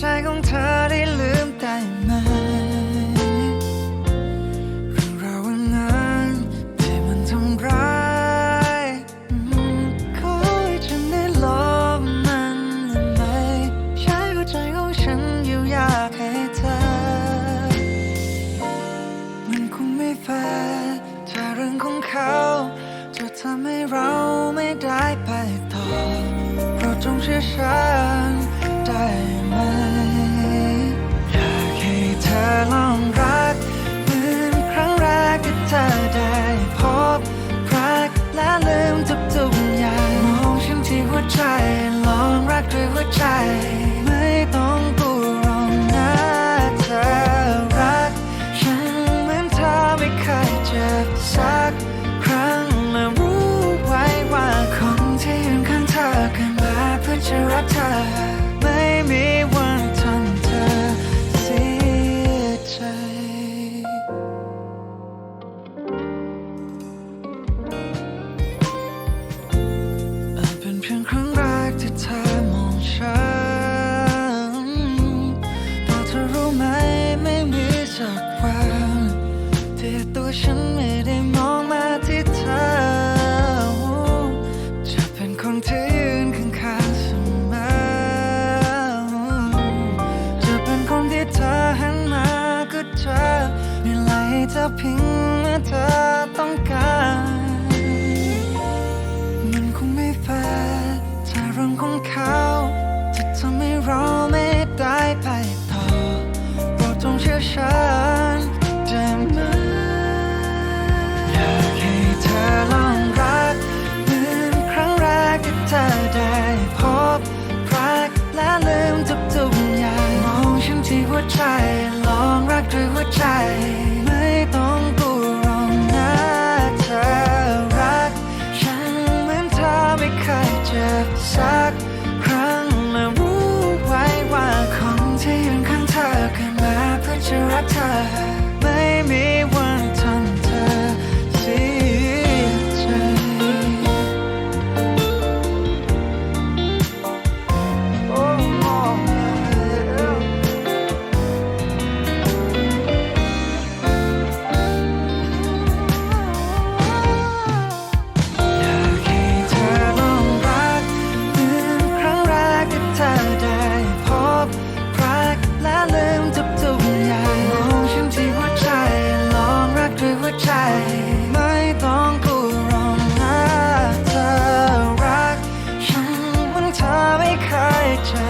ใจของเธอได้ลืมได้ไหมเรื่องราววันนั้นที่มันทำร้ายขอให้ฉันได้ลบมันได้ไหมใช้หัวใจของฉันอยู่ยากให้เธอ มันคงไม่แฟร์ถ้าเรื่องของเขาจะทำให้เราไม่ได้ไปต่อเราจงเชื่อฉัน ไหม อยากให้เธอลองรัก เหมือนครั้งแรกที่เธอได้พบรักและลืมทุกๆอย่างมองฉันที่หัวใจ ลองรักด้วยหัวใจ พียงเมื่อเธอต้องการ มันคงไม่แฟร์ถ้าเรื่องของเขาจะทำให้เราไม่ได้ไปต่อโปรดจงเชื่อฉัน sorry ใจไม่ต้องกลัวอกนะเธอรักฉันมันเธอไม่เคยเจอ